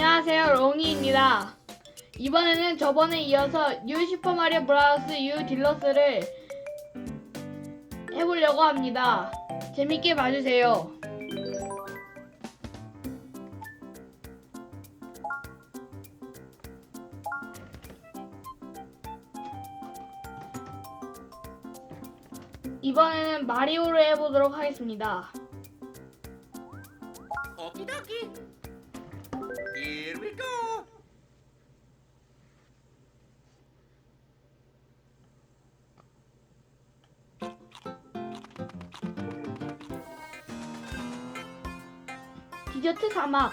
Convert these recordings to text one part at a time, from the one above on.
안녕하세요, 롱이입니다. 이번에는 저번에 이어서 뉴 슈퍼마리오 브라우스 U 딜러스를 해보려고 합니다. 재밌게 봐주세요. 이번에는 마리오를 해보도록 하겠습니다. Dokie. Here we go. 디저트 사막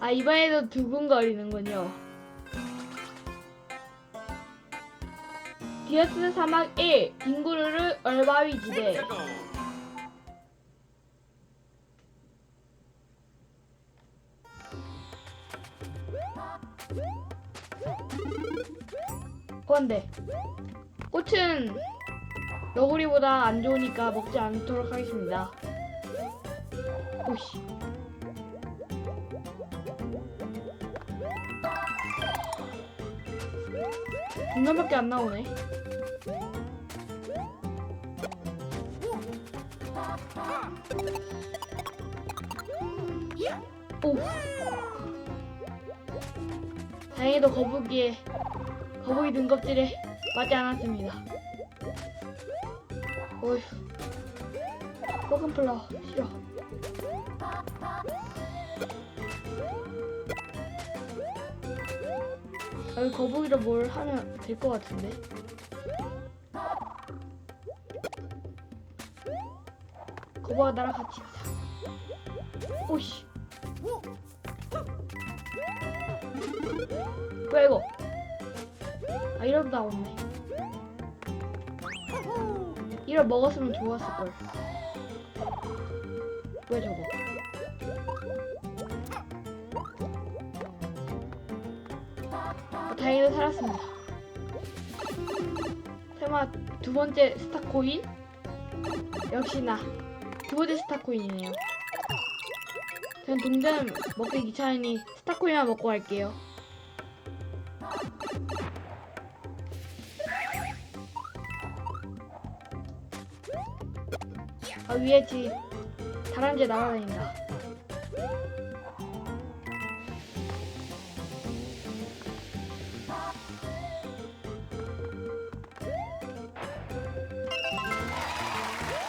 아 이번에도 두근거리는군요 디저트 사막 1 딩구르르 얼바위 지대. 건데 꽃은 너구리보다 안 좋으니까 먹지 않도록 하겠습니다. 오씨. 중간밖에 안 나오네 오 다행히도 거북이에 거북이 등껍질에 맞지 않았습니다. 어휴. 뻐근플라워 싫어. 여기 거북이로 뭘 하면 될 것 같은데. 거북아 나랑 같이 있자. 오씨. 뭐야 이거? 아 이러도 나왔네. 이걸 먹었으면 좋았을 걸. 왜 저거? 아, 다행히도 살았습니다. 설마 두 번째 스타 코인? 역시나 두 번째 스타 코인이네요. 전 동전 먹기 귀찮으니 스타 코인만 먹고 갈게요. 아 위에 지 다람쥐 날아다닌다.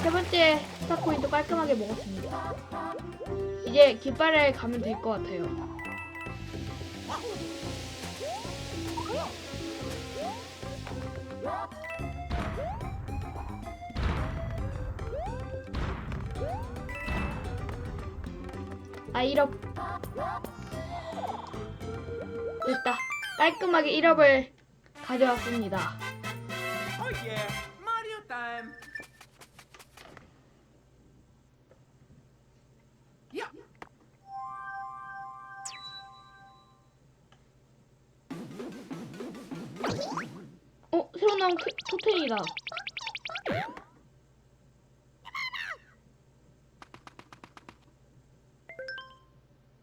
세 번째 스타코인도 깔끔하게 먹었습니다. 이제 깃발에 가면 될 것 같아요. 아 1업 됐다 깔끔하게 1업을 가져왔습니다 토템이다.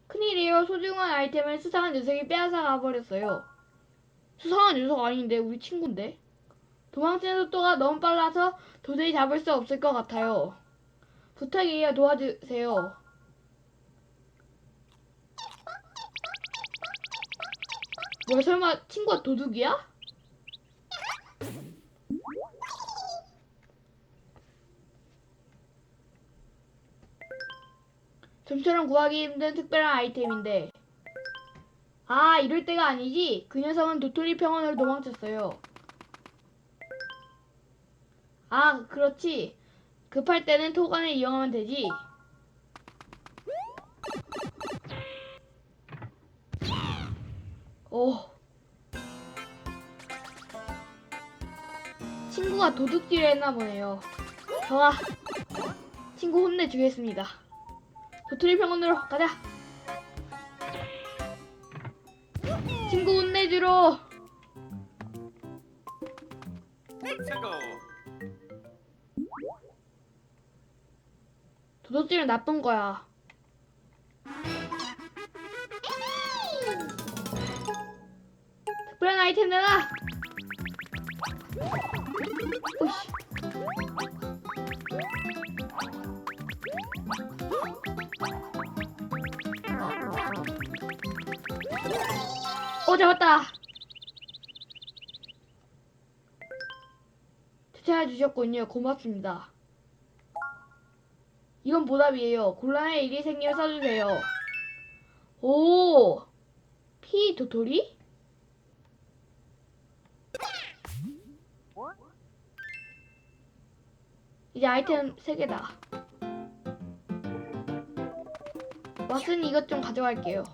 큰일이에요. 소중한 아이템을 수상한 녀석이 빼앗아 가버렸어요. 수상한 녀석 아닌데 우리 친구인데? 도망치는 속도가 너무 빨라서 도저히 잡을 수 없을 것 같아요. 부탁이에요. 도와주세요. 뭐야 설마 친구가 도둑이야? 좀처럼 구하기 힘든 특별한 아이템인데. 아 이럴 때가 아니지? 그 녀석은 도토리 평원으로 도망쳤어요. 아 그렇지. 급할 때는 토관을 이용하면 되지. 오 친구가 도둑질을 했나 보네요. 저가 친구 혼내주겠습니다 도토리 병원으로 가자. 친구 혼내주러. Go. 도둑질은 나쁜 거야. 특별한 아이템 내놔! 오씨. 오, 잡았다! 추천해 주셨군요. 고맙습니다. 이건 보답이에요. 곤란한 일이 생기면 써주세요. 오! 피 도토리? 이제 아이템 3개다. 왔으니 이것 좀 가져갈게요.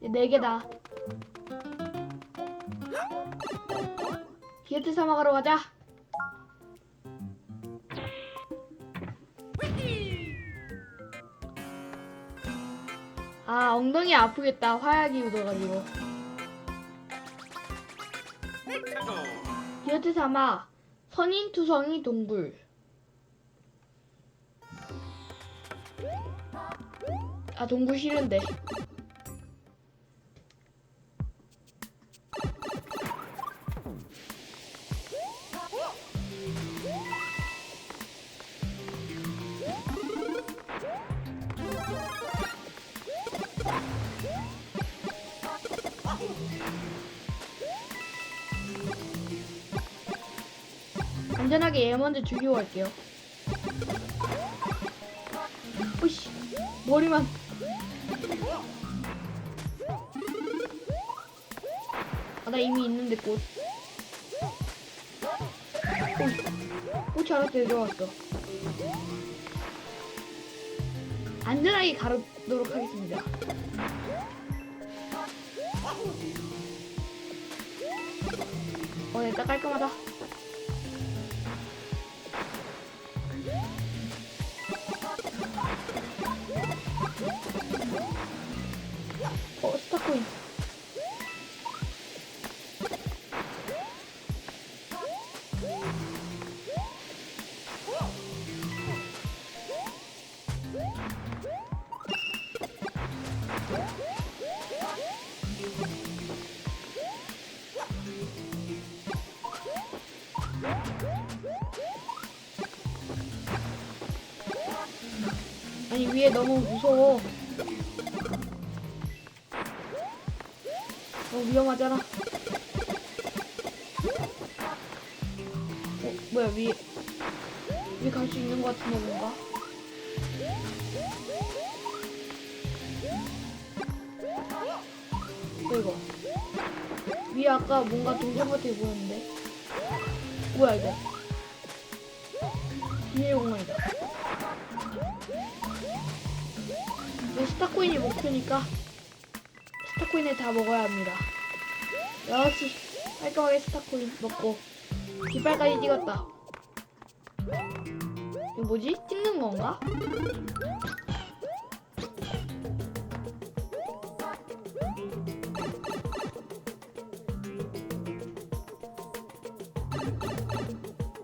이제 4개다. 디어트 사 먹으러 가자. 아 엉덩이 아프겠다 화약이 묻어가지고. 디어트 삼아 선인 투성이 동굴 아 동굴 싫은데 안전하게 얘 먼저 죽이고 갈게요. 오씨 머리만. 아 나 이미 있는데 꽃. 오, 꽃이 알아서 내려왔어. 안전하게 가르도록 하겠습니다. 어 됐다. 깔끔하다 어 스타코인 아니 위에 너무 무서워 위험하잖아. 어 뭐야 위에 위에 갈수 있는 것 같은데 뭔가? 뭐 이거 위에 아까 뭔가 동전 게 보였는데 뭐야 이거? 비밀 공간이다. 이거 스타코인이 목표니까 스타코인을 다 먹어야 합니다. 역시 깔끔하게 스타코인 먹고 깃발까지 찍었다. 이거 뭐지? 찍는 건가?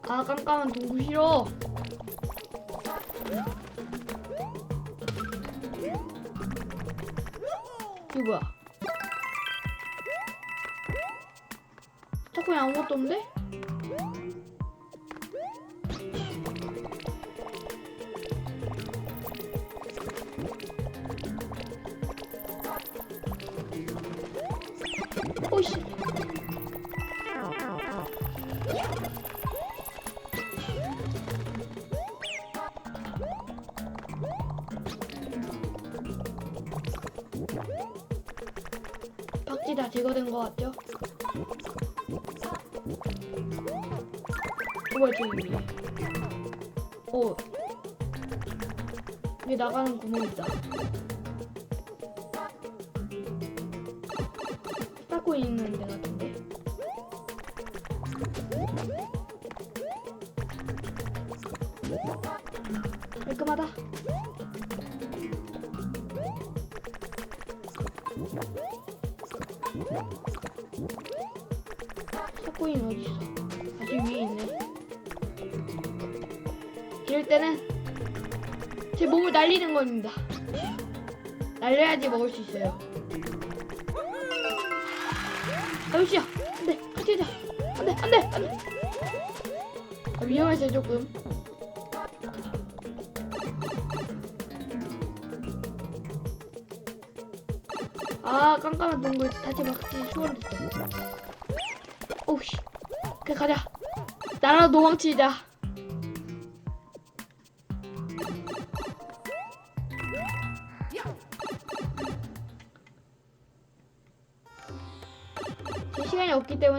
아 깜깜한 동굴 싫어. 이거 뭐야? 스타코인 아무것도 없는데? 박쥐 다 제거된 것 같죠? 뭐야 저기 위에 오 위에 나가는 구멍 있다. 닦고 있는 데 같은데? 깔끔하다. 스타코인 어디 있어? 이럴 때는 제 몸을 날리는 겁니다. 날려야지 먹을 수 있어요. 아유씨야, 안돼, 같이 가자. 안돼, 안돼, 안돼. 아, 위험했어요 조금. 아 깜깜한 동굴 다시 막지 추월했어. 오우씨, 그래 가자. 나라 도망치자.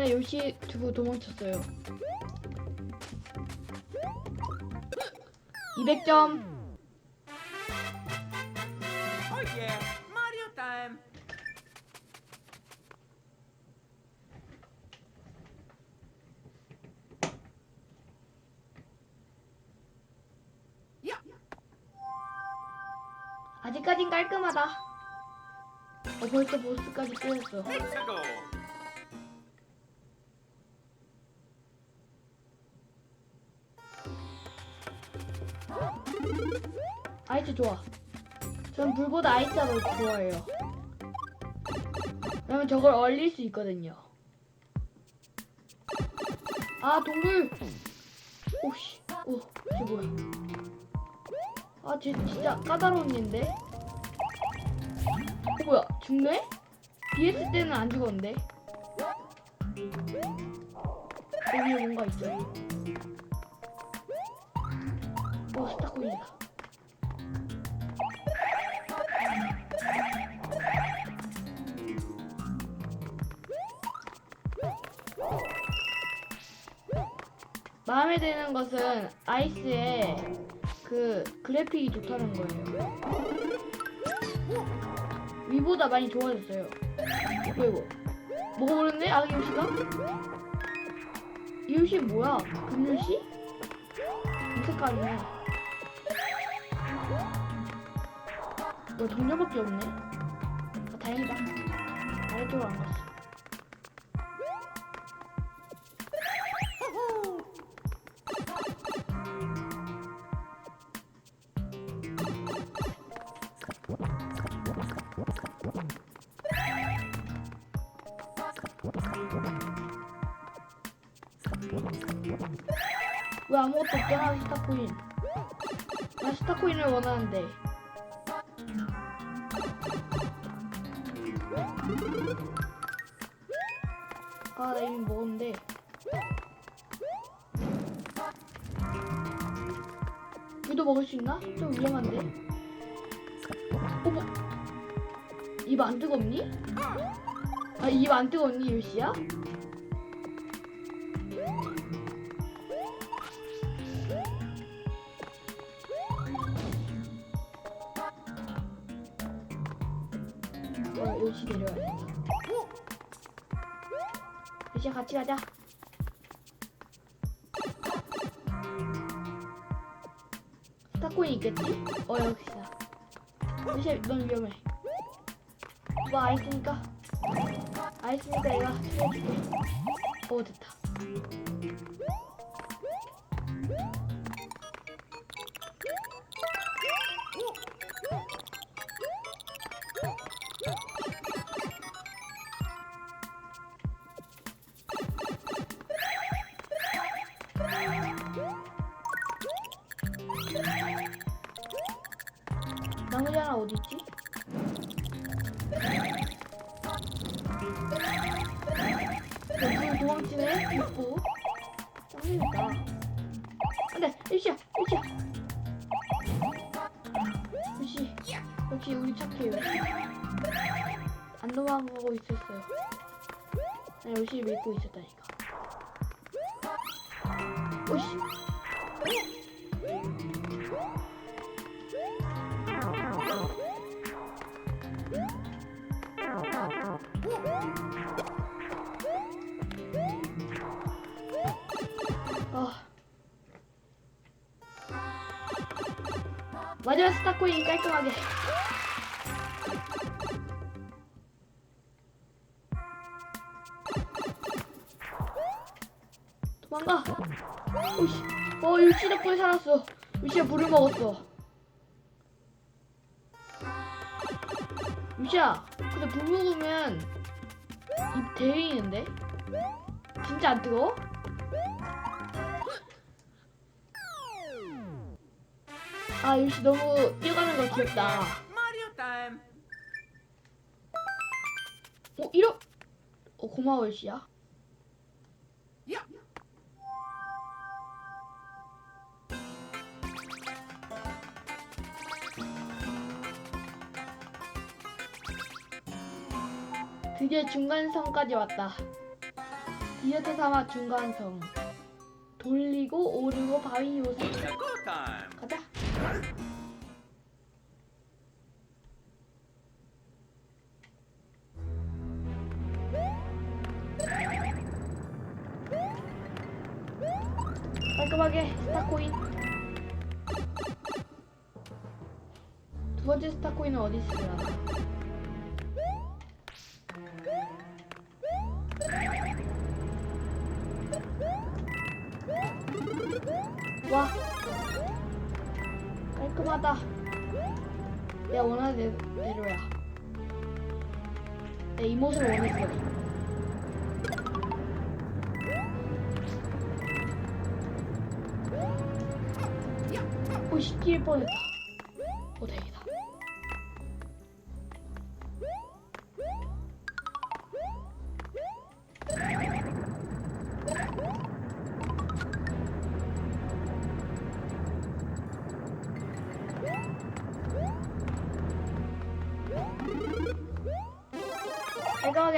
없기 때문에 요시 두고 도망쳤어요. 200점. Oh yeah, Mario time. Yeah. 아직까진 깔끔하다. 어, 벌써 보스까지 깨졌어. 좋아. 전 불보다 더 좋아해요. 왜냐면 저걸 얼릴 수 있거든요. 아, 동물! 오씨, 오, 쟤 뭐야. 아, 쟤 진짜 까다로운 얘인데? 어, 뭐야, 죽네? BS 때는 안 죽었는데? 여기에 뭔가 있어요. 오, 스타코인이다. 마음에 드는 것은 아이스의 그 그래픽이 좋다는 거예요. 위보다 많이 좋아졌어요. 이거 먹어버렸네 아기 요시가? 이 요시 뭐야? 금요시? 이 색깔이네. 뭐 동료밖에 없네. 아, 다행이다. 아래쪽으로 안 갔어. 왜 아무것도 없잖아 스타코인 나 스타코인을 원하는데 아 나 이미 먹었는데 이도 먹을 수 있나? 좀 위험한데 어머 입 안 뜨겁니? 아 입 안 뜨겁니 유시야? 가자. 스타코인 있겠지? 어, 여기다. 요시, 넌 위험해. 뭐 아이스니까. 아이스니까 내가 살려줄게. 오, 됐다. 열심히 믿고 있었다니까. 오씨. 아. 마지막 스타코인 깔끔하게. 덕분에 살았어. 유치가 물을 먹었어. 유치야, 근데 불 먹으면 입 데이는데? 진짜 안 뜨거워? 아, 유치 너무 뛰어가는 거 귀엽다. 어, 이러. 어, 고마워, 유치야. 드디어 중간성까지 왔다. 디저트 사막 중간성. 돌리고 오르고 바위 요새. 가자. 깔끔하게 스타코인. 두 번째 스타코인은 어디 있으려 하다 내가 원하는 대- 대로야. 내 이 모습을 원했어 오씨 뛸 뻔했다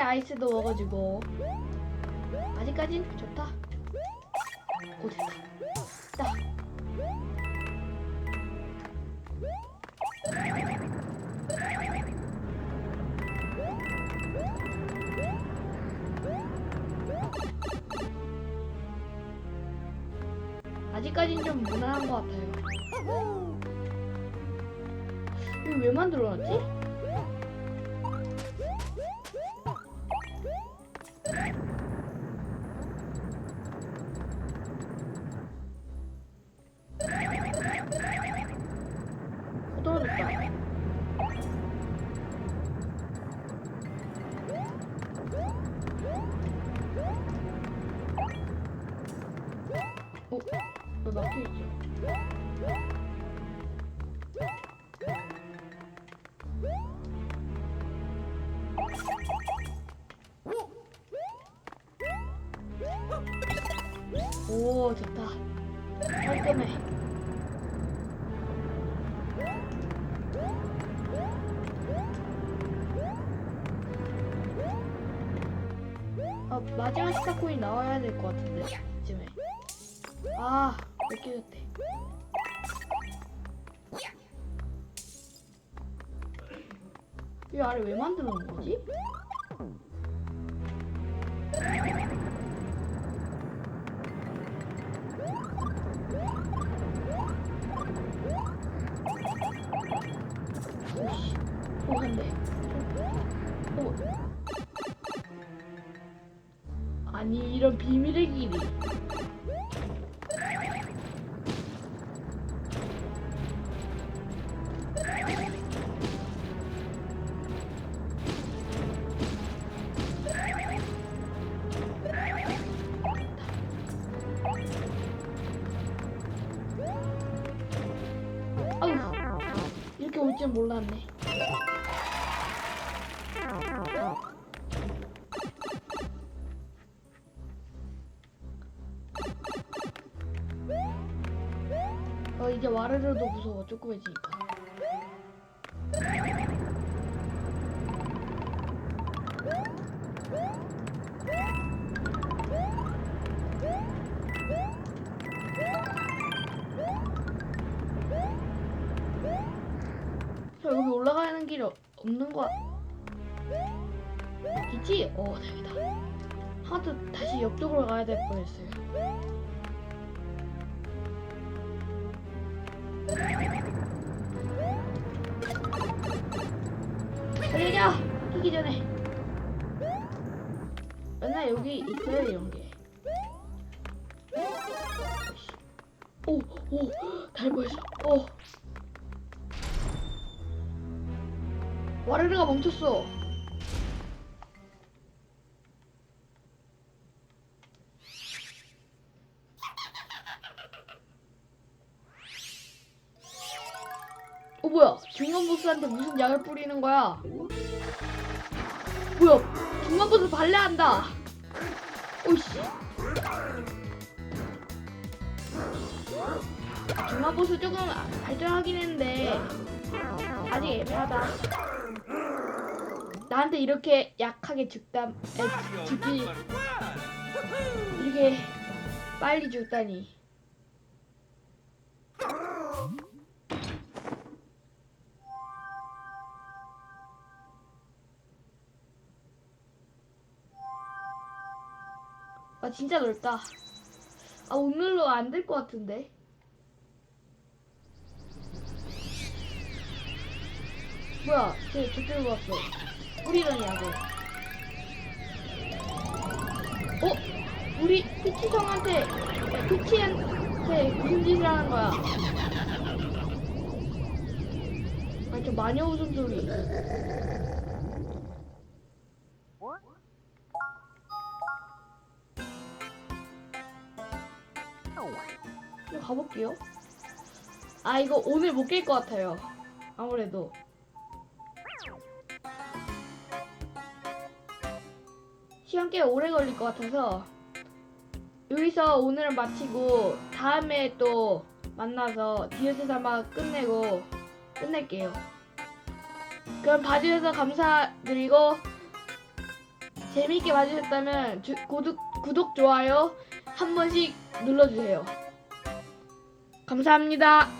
아이스도 먹어주고. 아직까진 좋다. 오 됐다. 딱 아직까진 좀 무난한 것 같아요. 이거 왜 만들어놨지? 오, 좋다. 깔끔해. 아, 마지막 스타코인 나와야 될 것 같은데, 이쯤에. 아, 줬대. 이 아래 왜 만들어 놓은 거지? 아니, 이런 비밀의 길이. 조그매지니까. 저 여기 올라가는 길이 어- 없는 거 있지? 어, 다행이다. 하도 다시 옆쪽으로 가야 될 뻔했어요. 여기 있어요, 이런 게. 오, 오, 달 보였어. 어. 와르르가 멈췄어. 어 뭐야? 중간 보스한테 무슨 약을 뿌리는 거야? 뭐야? 중간 보스 발레한다. 오씨. 중간 보스 조금 발전하긴 했는데 아직 애매하다. 나한테 이렇게 약하게 죽다, 에, 죽기. 이렇게 빨리 죽다니. 아 진짜 넓다. 아 오늘로 안 될 것 같은데. 뭐야? 쟤 저쪽으로 왔어. 약을. 어? 우리 피치 성한테 피치한테 무슨 짓을 하는 거야? 아, 저 마녀 웃음소리. 이거 가볼게요. 아, 이거 오늘 못 깰 것 같아요. 아무래도. 시간 꽤 오래 걸릴 것 같아서 여기서 오늘은 마치고 다음에 또 만나서 디어스 사마 끝내고 끝낼게요. 그럼 봐주셔서 감사드리고 재미있게 봐주셨다면 주- 구독, 구독, 좋아요 한 번씩 눌러주세요. 감사합니다.